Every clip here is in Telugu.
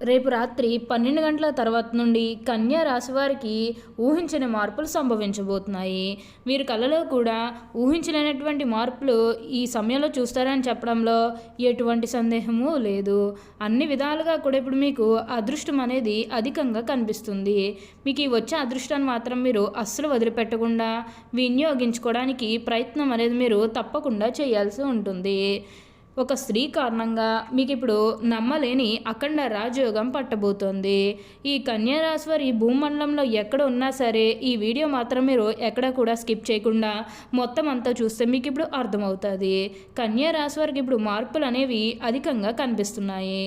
రేపు రాత్రి పన్నెండు గంటల తర్వాత నుండి కన్యా రాశి వారికి ఊహించని మార్పులు సంభవించబోతున్నాయి. వీరి కళలో కూడా ఊహించలేనటువంటి మార్పులు ఈ సమయంలో చూస్తారని చెప్పడంలో ఎటువంటి సందేహము లేదు. అన్ని విధాలుగా కూడా ఇప్పుడు మీకు అదృష్టం అనేది అధికంగా కనిపిస్తుంది. మీకు ఈ వచ్చే అదృష్టాన్ని మాత్రం మీరు అస్సలు వదిలిపెట్టకుండా వినియోగించుకోవడానికి ప్రయత్నం అనేది మీరు తప్పకుండా చేయాల్సి ఉంటుంది. ఒక స్త్రీ కారణంగా మీకు ఇప్పుడు నమ్మలేని అఖండ రాజయోగం పట్టబోతోంది. ఈ కన్యారాశి వారి భూమండలంలో ఎక్కడ ఉన్నా సరే ఈ వీడియో మాత్రం మీరు ఎక్కడ కూడా స్కిప్ చేయకుండా మొత్తం అంతా చూస్తే మీకు ఇప్పుడు అర్థమవుతుంది. కన్యారాశి వారికి ఇప్పుడు మార్పులు అనేవి అధికంగా కనిపిస్తున్నాయి.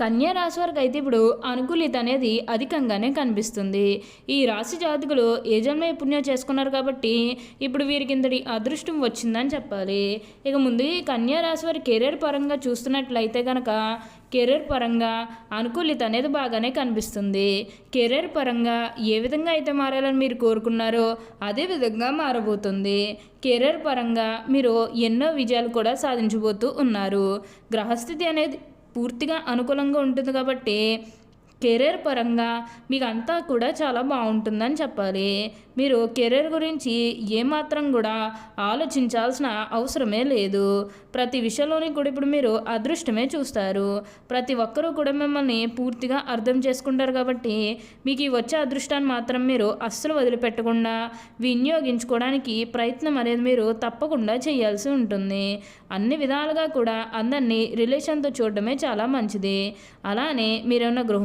కన్యా రాశి వారికి అయితే ఇప్పుడు అనుకూలిత అనేది అధికంగానే కనిపిస్తుంది. ఈ రాశి జాతకులు ఏ జన్మ పుణ్యం చేసుకున్నారు కాబట్టి ఇప్పుడు వీరికి ఇంతటి అదృష్టం వచ్చిందని చెప్పాలి. ఇక ముందు ఈ కన్యా రాశి వారి కెరీర్ పరంగా చూస్తున్నట్లయితే కనుక కెరీర్ పరంగా అనుకూలిత అనేది బాగానే కనిపిస్తుంది. కెరీర్ పరంగా ఏ విధంగా అయితే మారాలని మీరు కోరుకున్నారో అదే విధంగా మారబోతుంది. కెరీర్ పరంగా మీరు ఎన్నో విజయాలు కూడా సాధించబోతూ ఉన్నారు. గ్రహస్థితి అనేది పూర్తిగా అనుకూలంగా ఉంటుంది కాబట్టి కెరీర్ పరంగా మీకు అంతా కూడా చాలా బాగుంటుందని చెప్పాలి. మీరు కెరీర్ గురించి ఏమాత్రం కూడా ఆలోచించాల్సిన అవసరమే లేదు. ప్రతి విషయంలోని కూడా ఇప్పుడు మీరు అదృష్టమే చూస్తారు. ప్రతి ఒక్కరూ కూడా మిమ్మల్ని పూర్తిగా అర్థం చేసుకుంటారు కాబట్టి మీకు ఈ వచ్చే అదృష్టాన్ని మాత్రం మీరు అస్సలు వదిలిపెట్టకుండా వినియోగించుకోవడానికి ప్రయత్నం అనేది మీరు తప్పకుండా చేయాల్సి ఉంటుంది. అన్ని విధాలుగా కూడా అందరినీ రిలేషన్తో చూడడమే చాలా మంచిది. అలానే మీరేమన్నా గృహ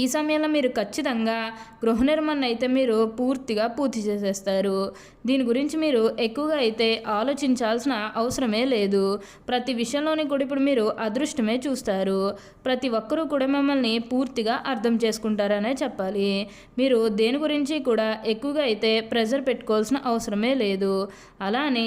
ఈ సమయంలో మీరు ఖచ్చితంగా గృహ నిర్మాణం అయితే మీరు పూర్తిగా పూర్తి చేసేస్తారు. దీని గురించి మీరు ఎక్కువగా అయితే ఆలోచించాల్సిన అవసరమే లేదు. ప్రతి విషయంలోని కూడా ఇప్పుడు మీరు అదృష్టమే చూస్తారు. ప్రతి ఒక్కరూ కూడా మిమ్మల్ని పూర్తిగా అర్థం చేసుకుంటారనే చెప్పాలి. మీరు దేని గురించి కూడా ఎక్కువగా అయితే ప్రెజర్ పెట్టుకోవాల్సిన అవసరమే లేదు. అలానే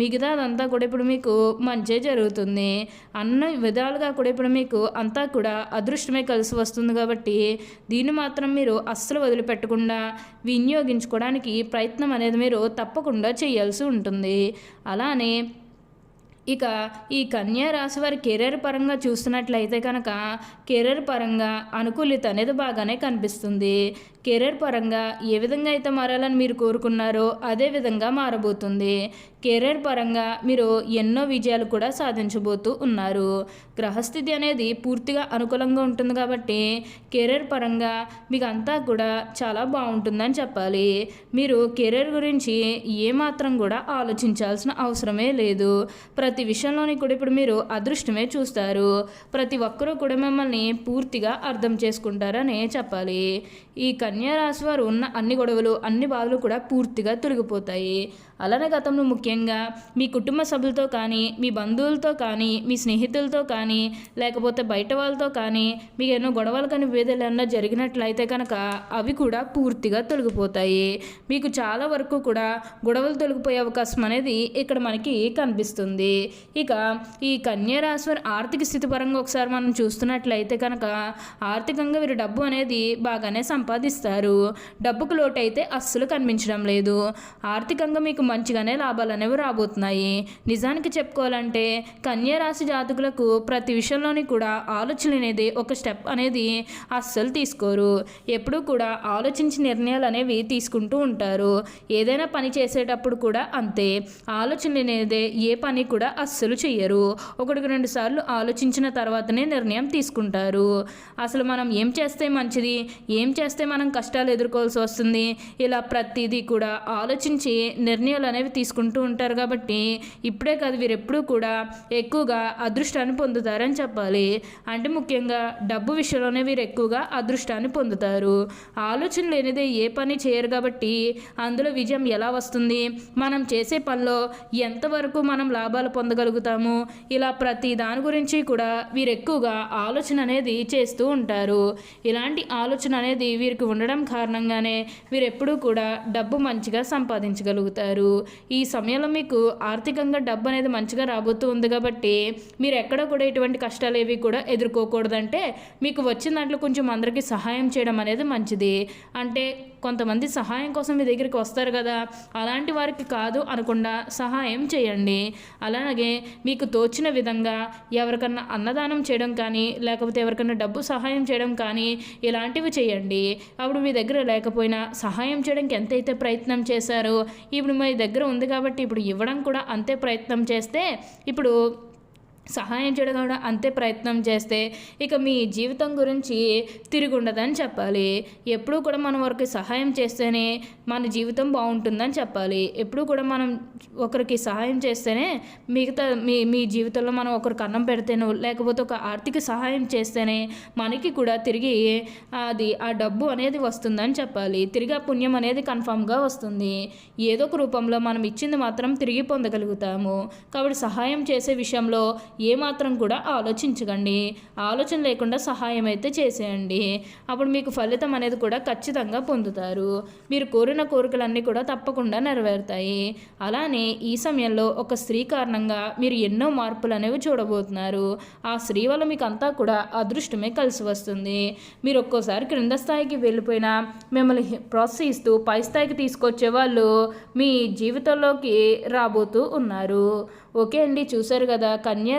మిగతా అదంతా కూడా ఇప్పుడు మీకు మంచే జరుగుతుంది. అన్న విధాలుగా కూడా ఇప్పుడు మీకు అంతా కూడా అదృష్టమే కలిసి వస్తుంది కాబట్టి దీన్ని మాత్రం మీరు అస్సలు వదిలిపెట్టకుండా వినియోగించుకోవడానికి ప్రయత్నం అనేది మీరు తప్పకుండా చేయాల్సి ఉంటుంది. అలానే ఇక ఈ కన్యా రాశి వారి కెరీర్ పరంగా చూస్తున్నట్లయితే కనుక కెరీర్ పరంగా అనుకూలిత అనేది బాగానే కనిపిస్తుంది. కెరీర్ పరంగా ఏ విధంగా అయితే మారాలని మీరు కోరుకున్నారో అదే విధంగా మారబోతుంది. కెరీర్ పరంగా మీరు ఎన్నో విజయాలు కూడా సాధించబోతూ ఉన్నారు. గ్రహస్థితి అనేది పూర్తిగా అనుకూలంగా ఉంటుంది కాబట్టి కెరీర్ పరంగా మీకు అంతా కూడా చాలా బాగుంటుందని చెప్పాలి. మీరు కెరీర్ గురించి ఏమాత్రం కూడా ఆలోచించాల్సిన అవసరమే లేదు. ప్రతి విషయంలోని కూడా ఇప్పుడు మీరు అదృష్టమే చూస్తారు. ప్రతి ఒక్కరూ కూడా మిమ్మల్ని పూర్తిగా అర్థం చేసుకుంటారనే చెప్పాలి. ఈ కన్యా రాశి వారు ఉన్న అన్ని గొడవలు అన్ని బాధలు కూడా పూర్తిగా తొలగిపోతాయి. అలానే గతంలో ముఖ్యంగా మీ కుటుంబ సభ్యులతో కానీ మీ బంధువులతో కానీ మీ స్నేహితులతో కానీ లేకపోతే బయట వాళ్ళతో కానీ మీకు ఎన్నో గొడవలు కానీ విభేదాలు ఏమన్నా జరిగినట్లయితే కనుక అవి కూడా పూర్తిగా తొలగిపోతాయి. మీకు చాలా వరకు కూడా గొడవలు తొలగిపోయే అవకాశం అనేది ఇక్కడ మనకి కనిపిస్తుంది. ఇక ఈ కన్యా రాశి ఆర్థిక స్థితి పరంగా ఒకసారి మనం చూస్తున్నట్లయితే కనుక ఆర్థికంగా వీరు డబ్బు అనేది బాగానే సంపాదిస్తారు. డబ్బుకు లోటు అయితే అస్సలు కనిపించడం లేదు. ఆర్థికంగా మీకు మంచిగానే లాభాలు అనేవి రాబోతున్నాయి. నిజానికి చెప్పుకోవాలంటే కన్యరాశి జాతకులకు ప్రతి విషయంలోని కూడా ఆలోచన అనేది ఒక స్టెప్ అనేది అస్సలు తీసుకోరు. ఎప్పుడూ కూడా ఆలోచించి నిర్ణయాలు అనేవి తీసుకుంటూ ఉంటారు. ఏదైనా పని చేసేటప్పుడు కూడా అంతే. ఆలోచన అనేది ఏ పని కూడా అస్సలు చెయ్యరు. ఒకటికి రెండు సార్లు ఆలోచించిన తర్వాతనే నిర్ణయం తీసుకుంటారు. అసలు మనం ఏం చేస్తే మంచిది? ఏం చేస్తే మనం కష్టాలు ఎదుర్కోవాల్సి వస్తుంది? ఇలా ప్రతిదీ కూడా ఆలోచించి నిర్ణయం నిర్ణయాలు అనేవి తీసుకుంటూ ఉంటారు కాబట్టి ఇప్పుడే కాదు వీరు ఎప్పుడూ కూడా ఎక్కువగా అదృష్టాన్ని పొందుతారని చెప్పాలి. అంటే ముఖ్యంగా డబ్బు విషయంలోనే వీరు ఎక్కువగా అదృష్టాన్ని పొందుతారు. ఆలోచన లేనిదే ఏ పని చేయరు కాబట్టి అందులో విజయం ఎలా వస్తుంది? మనం చేసే పనిలో ఎంతవరకు మనం లాభాలు పొందగలుగుతాము? ఇలా ప్రతి దాని గురించి కూడా వీరు ఎక్కువగా ఆలోచన అనేది చేస్తూ ఉంటారు. ఇలాంటి ఆలోచన అనేది వీరికి ఉండడం కారణంగానే వీరెప్పుడూ కూడా డబ్బు మంచిగా సంపాదించగలుగుతారు. ఈ సమయంలో మీకు ఆర్థికంగా డబ్బు అనేది మంచిగా రాబోతూ ఉంది కాబట్టి మీరు ఎక్కడ కూడా ఎటువంటి కష్టాలు ఏవి కూడా ఎదుర్కోకూడదంటే మీకు వచ్చిన దాంట్లో కొంచెం అందరికీ సహాయం చేయడం అనేది మంచిది. అంటే కొంతమంది సహాయం కోసం మీ దగ్గరికి వస్తారు కదా? అలాంటి వారికి కాదు అనకుండా సహాయం చేయండి. అలాగే మీకు తోచిన విధంగా ఎవరికన్నా అన్నదానం చేయడం కానీ లేకపోతే ఎవరికన్నా డబ్బు సహాయం చేయడం కానీ ఇలాంటివి చేయండి. అప్పుడు మీ దగ్గర లేకపోయినా సహాయం చేయడానికి ఎంతైతే ప్రయత్నం చేశారో ఇప్పుడు మీ దగ్గర ఉంది కాబట్టి ఇప్పుడు ఇవ్వడం కూడా అంతే ప్రయత్నం చేస్తే ఇప్పుడు సహాయం చేయడం కూడా అంతే ప్రయత్నం చేస్తే ఇక మీ జీవితం గురించి తిరిగి ఉండదని చెప్పాలి. ఎప్పుడూ కూడా మనం ఒకరికి సహాయం చేస్తేనే మన జీవితం బాగుంటుందని చెప్పాలి. ఎప్పుడూ కూడా మనం ఒకరికి సహాయం చేస్తేనే మిగతా మీ మీ జీవితంలో మనం ఒకరికి అన్నం పెడితేనో లేకపోతే ఒక ఆర్థిక సహాయం చేస్తేనే మనకి కూడా తిరిగి అది ఆ డబ్బు అనేది వస్తుందని చెప్పాలి. తిరిగి ఆ పుణ్యం అనేది కన్ఫామ్గా వస్తుంది. ఏదో ఒక రూపంలో మనం ఇచ్చింది మాత్రం తిరిగి పొందగలుగుతాము. కాబట్టి సహాయం చేసే విషయంలో ఏమాత్రం కూడా ఆలోచించకండి. ఆలోచన లేకుండా సహాయం అయితే చేసేయండి. అప్పుడు మీకు ఫలితం అనేది కూడా ఖచ్చితంగా పొందుతారు. మీరు కోరిన కోరికలన్నీ కూడా తప్పకుండా నెరవేరుతాయి. అలానే ఈ సమయంలో ఒక స్త్రీ కారణంగా మీరు ఎన్నో మార్పులు అనేవి చూడబోతున్నారు. ఆ స్త్రీ వల్ల మీకు అంతా కూడా అదృష్టమే కలిసి వస్తుంది. మీరు ఒక్కోసారి క్రింద స్థాయికి వెళ్ళిపోయినా మిమ్మల్ని ప్రోత్సహిస్తూ పై స్థాయికి తీసుకొచ్చే వాళ్ళు మీ జీవితంలోకి రాబోతూ ఉన్నారు. ఓకే అండి చూశారు కదా కన్యా